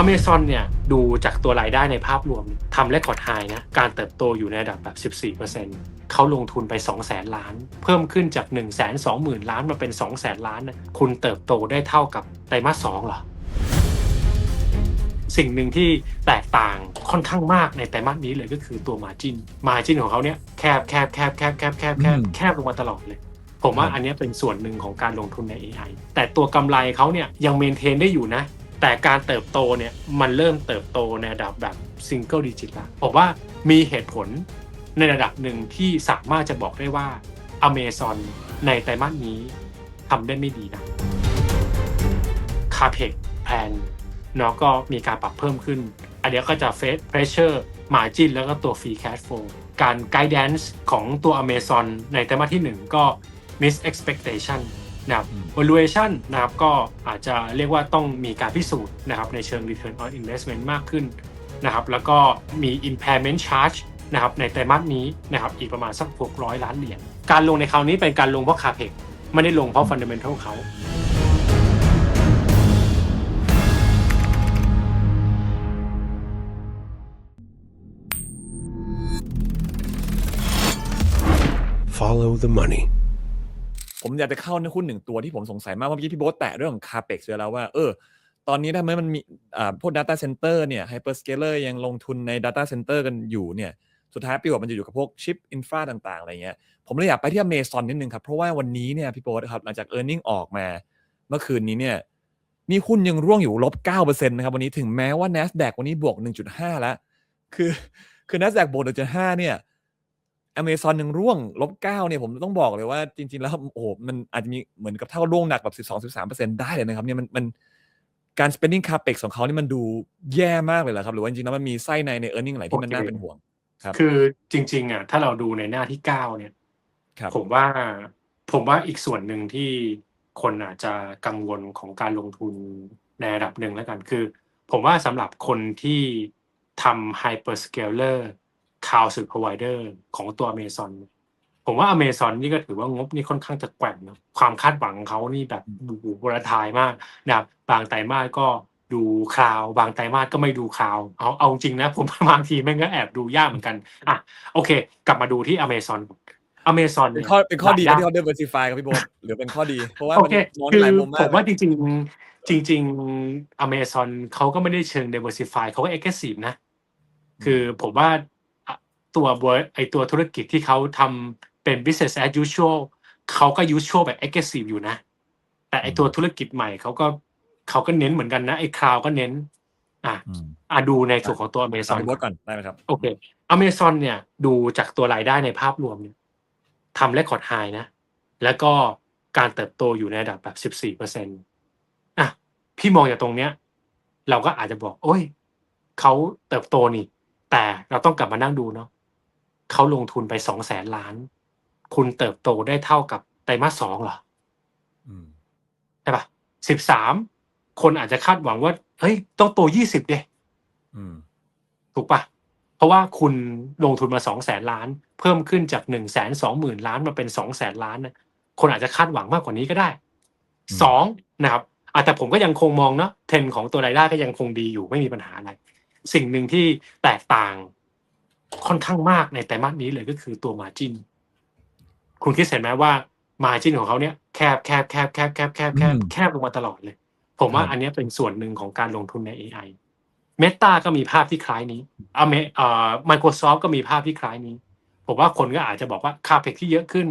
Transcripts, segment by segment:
Amazon เนี่ยดูจากตัวรายได้ในภาพรวมทำเลคคอร์ดไฮนะการเติบโตอยู่ในระดับแบบ 14%เขาลงทุนไป 2 0 0แสนล้าน เพิ่มขึ้นจาก 1 2 0 0 0 0 ล้านมาเป็น 2 0 0แสนล้านนะคุณเติบโตได้เท่ากับไตรมาส2เหรอ สิ่งหนึ่งที่แตกต่างค่อนข้างมากในไตรมาสนี้เลยก็คือตัว Margin Margin ของเขาเนี่ยแคบแคบแคบแคบแคบแคบแคบอืมแคบลงมาตลอดเลยผมว่าอันเนี้ยเป็นส่วนหนึ่งของการลงทุนใน AI แต่ตัวกำไรเขาเนี่ยยังเมนเทนได้อยู่นะ แต่การเติบโตเนี่ยมันเริ่มเติบโตในระดับแบบซิงเกิลดิจิตแล้วผมว่ามีเหตุผลในระดับหนึ่งที่สามารถจะบอกได้ว่า Amazon ในไตรมาสนี้ทำได้ไม่ดีนะ c a p e x plan เนาะก็มีการปรับเพิ่มขึ้น อันเนี้ยก็จะเฟส pressure margin แล้วก็ตัว free cash flow การ guidance ของตัว Amazon ในไตรมาสที่ 1 ก็ miss expectation นะครับอืม valuation นะครับก็อาจจะเรียกว่าต้องมีการพิสูจน์นะครับในเชิง return on investment มากขึ้นนะครับแล้วก็มี impairment charge นะครับในไตรมาสนี้นะครับอีกประมาณสัก 600 ล้านเหรียญการลงในคราวนี้เป็นการลงเพราะ capex ไม่ได้ลงเพราะ fundamental เขา Follow the money. ผมอยากจะเข้าในหุ้นหนึ่งตัวที่ผมสงสัยมากเมื่อกี้พี่โบ๊ทแตะเรื่องของ capex ไปแล้วว่าเออตอนนี้ถ้ามันมีอ่าพวก data center เนี่ย hyperscaler ยังลงทุนใน data center กันอยู่เนี่ยสุดท้ายประโยชน์มันจะอยู่กับพวกชิปอินฟราต่างๆอะไรเงี้ยผมเลยอยากไปที่ Amazon นิดนึงครับ เพราะว่าวันนี้เนี่ยพี่โบ๊ทครับหลังจาก e a r n i n g ออกมา เมื่อคืนนี้เนี่ยนี่หุ้นยังร่วงอยู่ลบ9%นะครับวันนี้ถึงแม้ว่า NASDAQ วันนี้บวก 1.5 แล้ว คือคือ NASDAQ บวก1.5เนี่ย Amazon ยังร่วงลบ9เนี่ยผมต้องบอกเลยว่าจริง ๆ แล้วโอ้โหมันอาจจะมีเหมือนกับเท่าร่วงหนักแบบ12-13%ได้เลยนะครับเนี่ยมันมันการ spending capex ของเขานี่มันดูแย่มากเลยเหรอครับ หรือว่าจริงๆแล้วมันมีไส้ในใน earning อะไรที่มันน่าเป็นห่วง ครับ คือจริง ๆอะถ้าเราดูในหน้าที่9เนี่ยครับผมว่าผมว่าอีกส่วนหนึ่งที่คนอาจจะกังวลของการลงทุนในระดับหนึ่งแล้วกันคือ ผมว่าสำหรับคนที่ทำ hyperscaler cloud service provider ของตัว Amazon ผมว่า Amazon นี่ก็ถือว่างบนี่ค่อนข้างจะแกว่งนะความคาดหวังของเขานี่แบบดูวรทายมากนะครับบางไตรมาสก็ดูคลาวบางไตรมาสก็ไม่ดูคลาวเอาเอาจริงนะ ผมบางทีแม่งก็แอบดูยากเหมือนกันอะโอเค กลับมาดูที่ Amazon Amazon เป็นเนี่ยข้อเป็นข้อดีรายที่เขา diversify ครับพี่โบ๊ทหรือเป็นข้อดีเพราะว่าโอมันเคมองคืหลายอมุมมาผกมว่าจริง ๆ จริงๆ Amazon เขาก็ไม่ได้เชิง diversify เขาก็ aggressive นะ คือผมว่าอะ ตัวบริไอตัวธุรกิจที่เขาทำเป็น business as usual เขาก็ usual แบบ aggressive อยู่นะ แต่ไอตัวธุรกิจใหม่เขาก็เขาก็เน้นเหมือนกันนะไอคลาวก็เน้น อะอืมอะดูในส่วนของตัวตาม Amazon พี่โบ๊ทก่อนได้ไหมครับ โอเค Amazon เนี่ยดูจากตัวรายได้ในภาพรวมเนี่ยทำเลคคอร์ดไฮนะ แล้วก็การเติบโตอยู่ในระดับแบบ 14เปอร์เซ็นต์อะพี่มองจากตรงเนี้ย เราก็อาจจะบอก โอ้ยเขาเติบโตนี่ แต่เราต้องกลับมานั่งดูเนาะ เขาลงทุนไปสองแสนล้าน คุณเติบโตได้เท่ากับไตรมาสสองเหรออืมใช่ปะสิบสามคนอาจจะคาดหวังว่า เฮ้ย ต้องโตยี่สิบเดอืมถูกปะเพราะว่าคุณลงทุนมาสองแสนล้าน เพิ่มขึ้นจากหนึ่งแสนสองหมื่นล้านมาเป็นสองแสนล้านนะคนอาจจะคาดหวังมากกว่านี้ก็ได้อืมสองนะครับอะแต่ผมก็ยังคงมองเนาะเทรนด์ของตัวรายได้ก็ยังคงดีอยู่ไม่มีปัญหาอะไร สิ่งหนึ่งที่แตกต่าง ค่อนข้างมากในไตรมาสนี้เลยก็คือตัว Margin คุณคิดเห็นไหมว่า Margin ของเขาเนี่ยแคบแคบแคบแคบแคบแคบแคบอืมแคบลงมาตลอดเลย ผมว่าครับอันเนี้ยเป็นส่วนหนึ่งของการลงทุนใน AI Meta ก็มีภาพที่คล้ายนี้อเมเอ่อ Microsoft ก็มีภาพที่คล้ายนี้ ผมว่าคนก็อาจจะบอกว่าค่าเพกที่เยอะขึ้น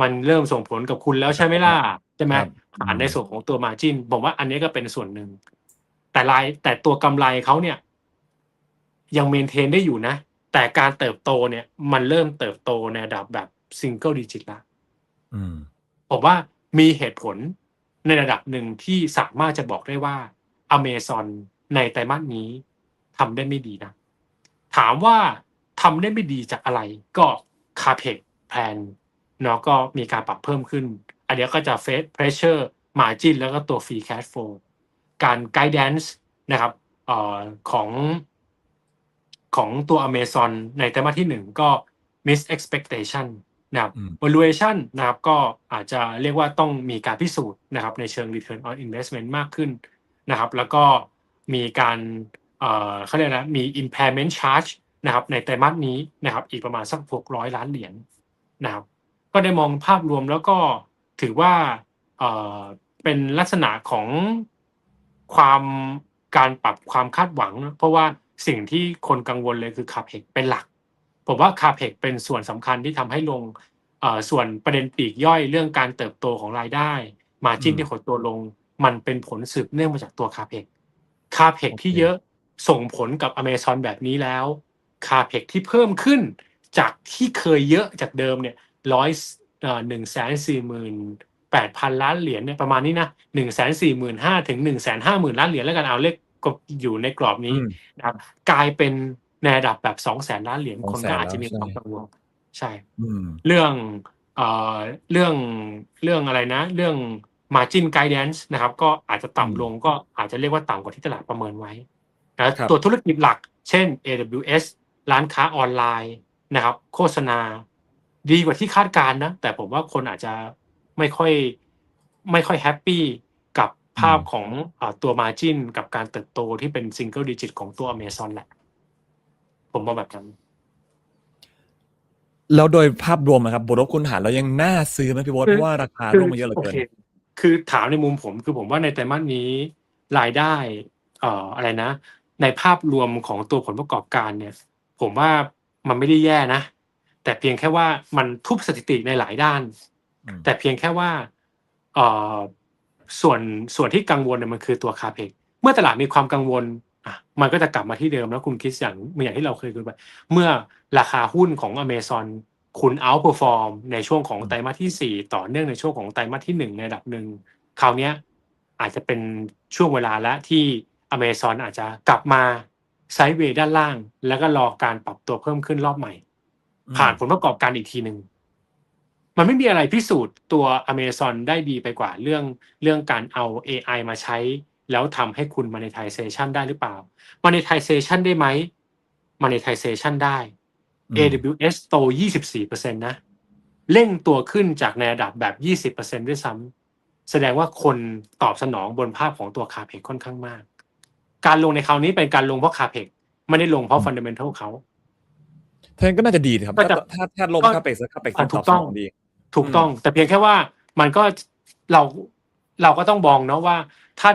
มันเริ่มส่งผลกับคุณแล้วใช่ไหมล่ะใช่ไหมครับผ่านในส่วนของตัว Margin ผมว่าอันนี้ก็เป็นส่วนหนึ่งแต่รายแต่ตัวกำไรเขาเนี่ย ยังเมนเทนได้อยู่นะ แต่การเติบโตเนี่ย มันเริ่มเติบโตในระดับแบบซิงเกิลดิจิตแล้วอืมผมว่ามีเหตุผลในระดับหนึ่งที่สามารถจะบอกได้ว่า Amazon ในไตรมาสนี้ทำได้ไม่ดีนะ ถามว่าทำได้ไม่ดีจากอะไร ก็ CAPEX plan เนาะก็มีการปรับเพิ่มขึ้น อันเนี้ยก็จะ face pressure margin แล้วก็ตัว free cash flow การ guidance นะครับเอ่อของ ของตัว Amazon ในไตรมาสที่หนึ่งก็ miss expectation นะครับอืม valuation นะครับก็อาจจะเรียกว่าต้องมีการพิสูจน์นะครับในเชิง return on investment มากขึ้นนะครับแล้วก็มีการเอ่อเขาเรียกนะมี impairment charge นะครับในไตรมาสนี้นะครับอีกประมาณสักหกร้อยล้านเหรียญนะครับก็ได้มองภาพรวมแล้วก็ถือว่าเอ่อเป็นลักษณะของความการปรับความคาดหวังนะเพราะว่า สิ่งที่คนกังวลเลยคือคาเพกเป็นหลัก ผมว่าคาเพกเป็นส่วนสำคัญที่ทำให้ลงเอ่อส่วนประเด็นปลีกย่อยเรื่องการเติบโตของรายได้ มาจิ้นอืมที่หดตัวลง มันเป็นผลสืบเนื่องมาจากตัวคาเพกคาเพกที่โอเคเยอะส่งผลกับอเมซอนแบบนี้แล้วคาเพกที่เพิ่มขึ้นจากที่เคยเยอะจากเดิมเนี่ยร้อยหนึ่งแสนสี่หมื่นแปดพันล้านเหรียญเนี่ยประมาณนี้นะหนึ่งแสนสี่หมื่นห้าถึงหนึ่งแสนห้าหมื่นล้านเหรียญแล้วกันเอาเลข ก็อยู่ในกรอบนี้อืมนะครับกลายเป็นในระดับแบบสองแสนล้านเหรียญคนก็200,000อาจจะมีแล้วความกังวลใช่อืมเรื่องเอ่อเรื่องเรื่องอะไรนะ เรื่อง margin guidance นะครับ ก็อาจจะอืมต่ำลงก็อาจจะเรียกว่าต่ำกว่าที่ตลาดประเมินไว้นะครับตัวธุรกิจหลัก เช่น AWS ร้านค้าออนไลน์นะครับ โฆษณา ดีกว่าที่คาดการณ์นะ แต่ผมว่าคนอาจจะไม่ค่อยไม่ค่อยแฮปปี้กับ ภาพของเออตัว margin กับการเติบโตที่เป็น single digit ของตัว Amazon แหละ ผมมองแบบนั้น แล้วโดยภาพรวมนะครับบทลบคุณหารเรายังน่าซื้อไหมพี่โบทเพราะว่าราคาร่วงมาเยอะเหลือเกินโคคือถามในมุมผมคือผมว่าในไตรมาสนี้รายได้เอ่ออะไรนะ ในภาพรวมของตัวผลประกอบการเนี่ย ผมว่ามันไม่ได้แย่นะ แต่เพียงแค่ว่ามันทุบสถิติในหลายด้านอืมแต่เพียงแค่ว่าเอ่อ ส่วนส่วนที่กังวลเนี่ยมันคือตัวคาเพกเมื่อตลาดมีความกังวลอะมันก็จะกลับมาที่เดิมแล้วคุณคิดอย่างอย่างที่เราเคยคุยไปเมื่อราคาหุ้นของอเมซอนคุณเอาเปอร์ฟอร์มในช่วงของไตรมาสที่สี่ต่อเนื่องในช่วงของไตรมาสที่หนึ่งในระดับหนึ่งคราวเนี้ยอาจจะเป็นช่วงเวลาแล้วที่อเมซอนอาจจะกลับมาไซด์เวย์ด้านล่าง แล้วก็รอการปรับตัวเพิ่มขึ้นรอบใหม่ ผ่านผลประกอบการอีกทีหนึ่ง มันไม่มีอะไรพิสูจน์ตัว Amazon ได้ดีไปกว่าเรื่องเรื่องการเอา AI มาใช้ แล้วทำให้คุณ monetization ได้หรือเปล่า monetization ได้ไหม monetization ได้อืม AWS โต 24%นะเร่งตัวขึ้นจากในระดับแบบ 20%ด้วยซ้ำแสดงว่าคนตอบสนองบนภาพของตัวคาเพกค่อนข้างมาก การลงในคราวนี้เป็นการลงเพราะคาเพกไม่ได้ลงเพราะ fundamental เขาท่านก็น่าจะดีนะครับก็ถ้าจะถ้าถ้าลงก็ค่าเป็กค่าเป็กอะตถูอบกสต้องนองดี ถูกต้อง แต่เพียงแค่ว่ามันก็เราเราก็ต้องมองเนาะว่าถ้า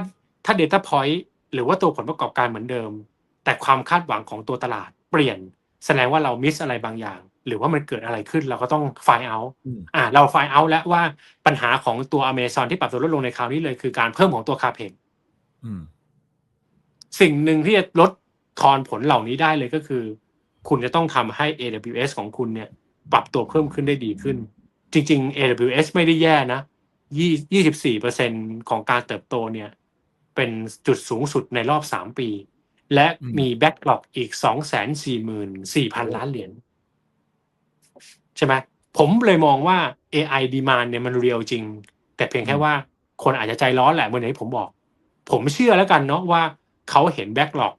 ถ้า Data Point หรือว่าตัวผลประกอบการเหมือนเดิม แต่ความคาดหวังของตัวตลาดเปลี่ยน แสดงว่าเรามิสอะไรบางอย่าง หรือว่ามันเกิดอะไรขึ้นเราก็ต้องไฟเอาอืมอ่าเราไฟเอาแล้วว่าปัญหาของตัว Amazon ที่ปรับตัวลดลงในคราวนี้เลยคือการเพิ่มของตัวคาเพกอืมสิ่งหนึ่งที่จะลดทอนผลเหล่านี้ได้เลยก็คือ คุณจะต้องทำให้ AWS ของคุณเนี่ย ปรับตัวเพิ่มขึ้นได้ดีขึ้น จริง ๆ AWS ไม่ได้แย่นะยี่สิบสี่เปอร์เซ็นของการเติบโตเนี่ย เป็นจุดสูงสุดในรอบสามปี และอืมมีแบ็กหลอกอีกสองแสนสี่หมื่นสี่พันล้านเหรียญใช่ไหมผมเลยมองว่า AI demand เนี่ยมันเรียลจริง แต่เพียงแค่ว่าคนอาจจะใจร้อนแหละเหมื่อนที่ผมบอก ผมเชื่อแล้วกันเนาะว่าเขาเห็นแบ็กหลอก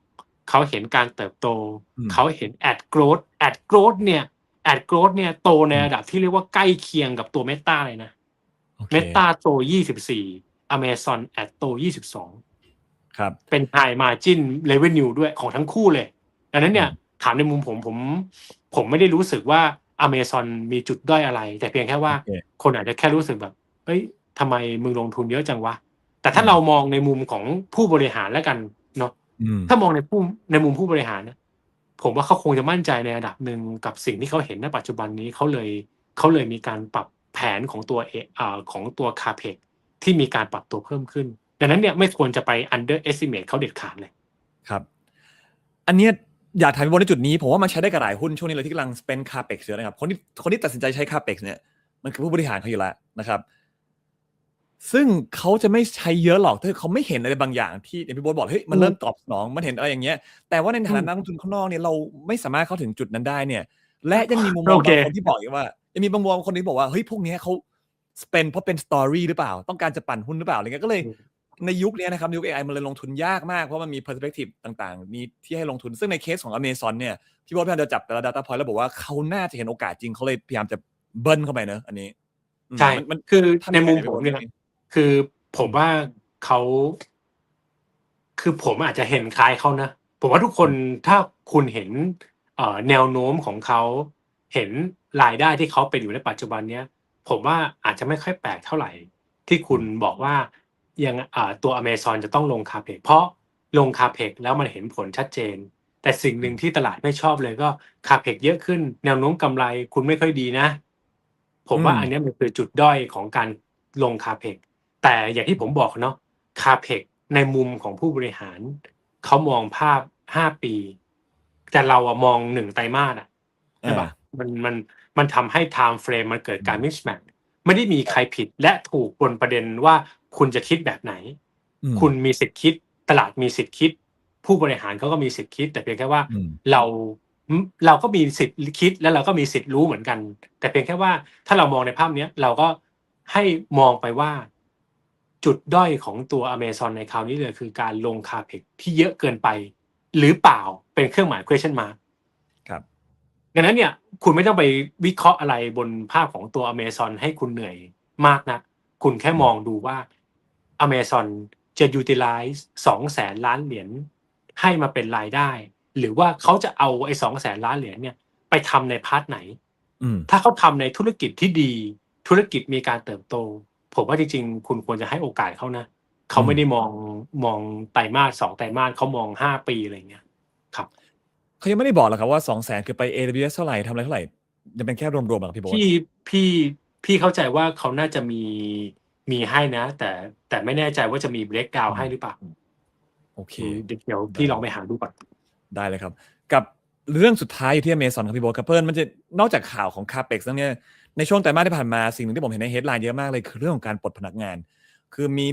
เขาเห็นการเติบโตอืมเขาเห็นแอดโกรดแอดโกรดเนี่ย แอดโกรดเนี่ยโตในระดับที่เรียกว่าใกล้เคียงกับตัวเมตาเลยนะโอเคเมตาโต24 Amazon แอดโต22ครับ เป็น High Margin Revenue ด้วยของทั้งคู่เลย ดังนั้นเนี่ยอืมถามในมุมผมผม ผมไม่ได้รู้สึกว่า Amazon มีจุดด้อยอะไร แต่เพียงแค่ว่าโอเคคนอาจจะแค่รู้สึกแบบเฮ้ยทำไมมึงลงทุนเยอะจังวะ แต่ถ้าอืมเรามองในมุมของผู้บริหารแล้วกันเนาะอืมถ้ามองในผู้ในมุมผู้บริหารนะ ผมว่าเขาคงจะมั่นใจในระดับหนึ่งกับสิ่งที่เขาเห็นในปัจจุบันนี้เขาเลยเขาเลยมีการปรับแผนของตัวเออของตัวคาเพกที่มีการปรับตัวเพิ่มขึ้น ดังนั้นเนี่ยไม่ควรจะไป under estimate เขาเด็ดขาดเลยครับ อันเนี้ยอยากถามพี่บอลในจุดนี้ผมว่ามันใช้ได้กับหลายหุ้นช่วงนี้เลยที่กำลัง spend capex เยอะนะครับคนที่คนที่ตัดสินใจใช้ capex เนี่ยมันคือผู้บริหารเขาอยู่แล้วนะครับ ซึ่งเขาจะไม่ใช้เยอะหรอกถ้าเขาไม่เห็นอะไรบางอย่างที่อย่างพี่โบทบอกเฮ้ยมันเริ่มตอบสนองมันเห็นอะไรอย่างเงี้ย แต่ว่าในฐานะอืมนักลงทุนข้างนอกเนี่ยเราไม่สามารถเข้าถึงจุดนั้นได้เนี่ย และยังมีมุมมองโอเคบางคนที่บอกอีกว่ายังมีบางมุมมองคนที่บอกว่าเฮ้ยพวกเนี้ยเขา spend เพราะเป็นสตอรี่หรือเปล่า ต้องการจะปั่นหุ้นหรือเปล่าอะไรเงี้ยก็เลยในยุคนี้นะครับยุค AI มันเลยลงทุนยากมาก เพราะมันมี perspective ต่างๆมีที่ให้ลงทุนซึ่งในเคสของ Amazon เนี่ยพี่บอสพยายามจะจับแต่ละ data point แล้วบอกว่าเขาน่าจะเห็นโอกาสจริงเขาเลยพยายามจะเบิ้ลเข้าไปเนอะอันนี้อืมใช่มันมันคือทำในยังไงมุมพี่ผโบ๊มทเนี่ย คือผมว่าเขาคือผมอาจจะเห็นคล้ายเขานะ ผมว่าทุกคนถ้าคุณเห็นเอ่อแนวโน้มของเขาเห็นรายได้ที่เขาเป็นอยู่ในปัจจุบันเนี้ยผมว่าอาจจะไม่ค่อยแปลกเท่าไหร่ ที่คุณบอกว่ายังอ่าตัวอเมซอนจะต้องลงคาเพกเพราะลงคาเพกแล้วมันเห็นผลชัดเจน แต่สิ่งหนึ่งที่ตลาดไม่ชอบเลยก็คาเพกเยอะขึ้น แนวโน้มกำไรคุณไม่ค่อยดีนะ ผมว่าอืมอันเนี้ยมันคือจุดด้อยของการลงคาเพก แต่อย่างที่ผมบอกเนาะคาเพกในมุมของผู้บริหาร เขามองภาพห้าปี แต่เราอะมองหนึ่งไตรมาสอะใช่ปะมันมันมันทำให้ time frame มันเกิดการ mismatch ไม่ได้มีใครผิดและถูกบนประเด็นว่าคุณจะคิดแบบไหนอืมคุณมีสิทธิ์คิด ตลาดมีสิทธิ์คิด ผู้บริหารเขาก็มีสิทธิ์คิด แต่เพียงแค่ว่าอืมเราเราก็มีสิทธิ์คิดและเราก็มีสิทธิ์รู้เหมือนกัน แต่เพียงแค่ว่าถ้าเรามองในภาพเนี้ยเราก็ให้มองไปว่า จุดด้อยของตัวอเมซอนในคราวนี้เลยคือการลงคาเพกที่เยอะเกินไป หรือเปล่าเป็นเครื่องหมาย question mark ครับดังนั้นเนี่ยคุณไม่ต้องไปวิเคราะห์อะไรบนภาพของตัวอเมซอนให้คุณเหนื่อยมากนะคุณแค่มองดูว่าอเมซอนจะ utilize สองแสนล้านเหรียญให้มาเป็นรายได้ หรือว่าเขาจะเอาไอ้สองแสนล้านเหรียญเนี่ยไปทำในพาร์ทไหนอืมถ้าเขาทำในธุรกิจที่ดี ธุรกิจมีการเติบโต ผมว่าจริงๆคุณควรจะให้โอกาสเขานะเขาไม่ได้มองมองไตรมาสสองไตรมาสเขามองห้าปีอะไรเงี้ยครับเขายังไม่ได้บอกหรอกครับว่าสองแสนคือไป AWS เท่าไหร่ทำอะไรเท่าไหร่ยังเป็นแค่รวมๆหรอกพี่โบ๊ทพี่พี่พี่เข้าใจว่าเขาน่าจะมีมีให้นะ แต่แต่ไม่แน่ใจว่าจะมีเบรกดาวให้หรือเปล่าโอเค เดี๋ยวเดี๋ยวพี่ลองไปหาดูก่อนได้เลยครับ กับเรื่องสุดท้ายอยู่ที่ Amazon ครับพี่โบ๊ทครับเพิ่นมันจะนอกจากข่าวของ CAPEX แล้วเนี่ย ในช่วงไตรมาสที่ผ่านมาสิ่งหนึ่งที่ผมเห็นใน headline เยอะมากเลยคือเรื่องของการปลดพนักงาน คือมี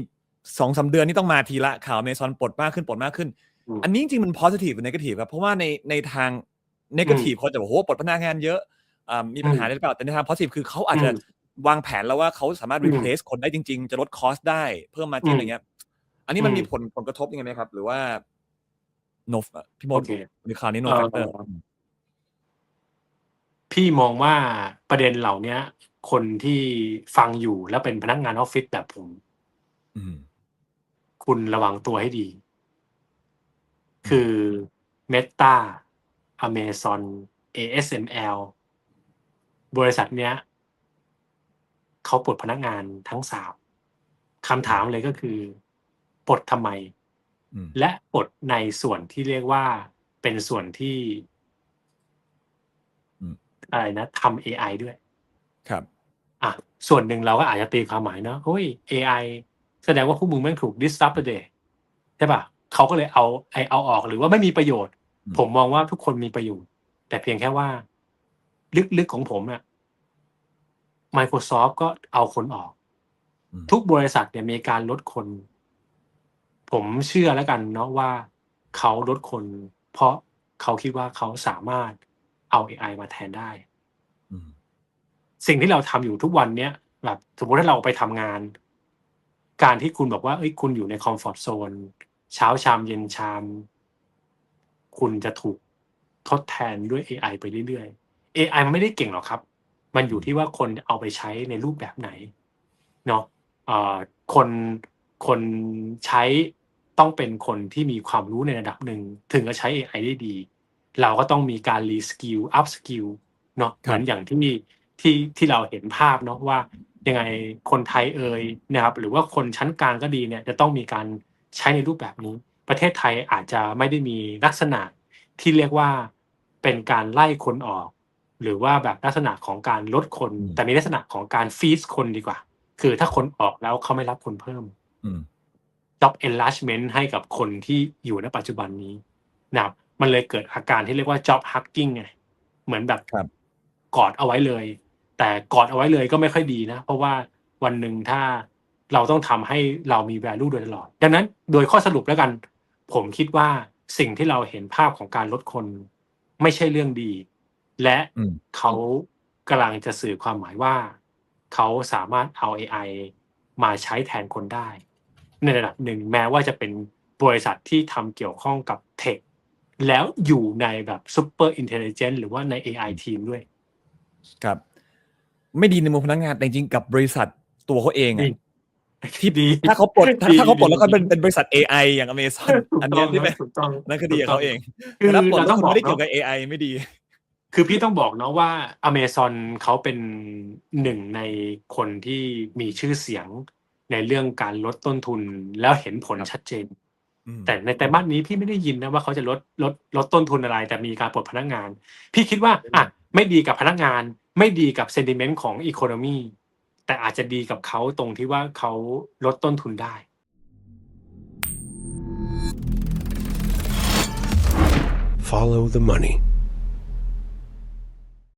สองสาเดือนนี่ต้องมาทีละข่าว Amazon ปลดมากขึ้นปลดมากขึ้นอืมอันนี้จริงๆมัน positive หรือ negative ครับเพราะว่าในในทาง negative เขาจะบอกโอ้โหปลดพนักงานเยอะอ่ามีปัญหาอืมได้หรือเปล่าแต่ในทาง positive คือเขาอาจจะอืมวางแผนแล้วว่าเขาสามารถอืม replace คนได้จริง ๆ จะลด cost ได้เพิ่ม margin อืมอะไรเงี้ย อันนี้มันอืมมีผลผลกระทบยังไงไหมครับ หรือว่า no พี่โมโอดเคหรือข่าวนี้ no เอ่อ factor พี่มองว่าประเด็นเหล่าเนี้ยคนที่ฟังอยู่แล้วเป็นพนักงานออฟฟิศแบบผมอืมคุณระวังตัวให้ดี คือ Meta Amazon ASML บริษัทเนี้ยเขาปลดพนักงานทั้งสามคำถามเลยก็คือปลดทำไมอืมและปลดในส่วนที่เรียกว่าเป็นส่วนที่ อืมอะไรนะทำ AI ด้วย ครับอะส่วนหนึ่งเราก็อาจจะตีความหมายเนอะเฮ้ย AI แสดงว่าพวกมึงแม่งถูก disrupt ไปเลยใช่ปะเขาก็เลยเอาไอเอาออกหรือว่าไม่มีประโยชน์อืมผมมองว่าทุกคนมีประโยชน์ แต่เพียงแค่ว่า ลึกๆของผมอะ Microsoft ก็เอาคนออกอืมทุกบริษัทเนี่ยมีการลดคน ผมเชื่อแล้วกันเนาะว่าเขาลดคน เพราะเขาคิดว่าเขาสามารถ เอา AI มาแทนได้อืมสิ่งที่เราทำอยู่ทุกวันเนี้ยแบบสมมติถ้าเราไปทำงาน การที่คุณบอกว่าเอ้ยคุณอยู่ในคอมฟอร์ z โซนเช้าชามเย็นชาม คุณจะถูกทดแทนด้วย AI ไปเรื่อยๆ AI มันไม่ได้เก่งหรอกครับ มันอยู่ที่ว่าคนเอาไปใช้ในรูปแบบไหนเนาะเอ่อคนคนใช้ต้องเป็นคนที่มีความรู้ในระดับหนึ่ง ถึงจะใช้ AI ได้ดี เราก็ต้องมีการรีสกิลอัพสกิลเนาะครับเหมือนอย่างที่ที่ที่เราเห็นภาพเนาะว่ายังไงคนไทยเอ่ยนะครับหรือว่าคนชั้นกลางก็ดีเนี่ยจะต้องมีการใช้ในรูปแบบนี้ ประเทศไทยอาจจะไม่ได้มีลักษณะที่เรียกว่าเป็นการไล่คนออก หรือว่าแบบลักษณะของการลดคนอืมแต่มีลักษณะของการฟีสคนดีกว่า คือถ้าคนออกแล้วเขาไม่รับคนเพิ่มอืม job enlargement ให้กับคนที่อยู่ในปัจจุบันนี้นะครับ มันเลยเกิดอาการที่เรียกว่า job hugging ไงเหมือนแบบครับกอดเอาไว้เลย แต่กอดเอาไว้เลยก็ไม่ค่อยดีนะ เพราะว่าวันหนึ่งถ้าเราต้องทำให้เรามี value โดยตลอด ดังนั้นโดยข้อสรุปแล้วกัน ผมคิดว่าสิ่งที่เราเห็นภาพของการลดคน ไม่ใช่เรื่องดี และอืมเขากำลังจะสื่อความหมายว่า เขาสามารถเอา AI มาใช้แทนคนได้ ในระดับหนึ่งแม้ว่าจะเป็นบริษัทที่ทำเกี่ยวข้องกับเทค แล้วอยู่ในแบบซูเปอร์อินเทลเจนต์หรือว่าใน AI ทีมด้วยครับ ไม่ดีในมุมพนักงานแต่จริงๆกับบริษัทตัวเขาเองจริอะงที่ดี ถ้าเขาปลดถ้าดีถ้าเขาปลดแล้วก็ดีเป็นเป็นบริษัท AI อย่าง Amazon ถูกอันต้เนี้อยงที่คเป็รันบถูกต้องนั่นคือดีกับเขาเองคือแต่ถ้าปลดเราแล้วต้องคุณบอกไม่ได้เกี่ยวเนาะกับ AI ไม่ดี คือพี่ต้องบอกเนาะว่า Amazon เขาเป็นหนึ่งในคนที่มีชื่อเสียงในเรื่องการลดต้นทุนแล้วเห็นผลครับชัดเจนอืม แต่ในแต่บ้านนี้พี่ไม่ได้ยินนะว่าเขาจะลดลดลดต้นทุนอะไร แต่มีการปลดพนักงาน พี่คิดว่าอะไม่ดีกับพนักงาน ไม่ดีกับเซนติเมนต์ของอีโคโนมีแต่อาจจะดีกับเขาตรงที่ว่าเขาลดต้นทุนได้ Follow the money.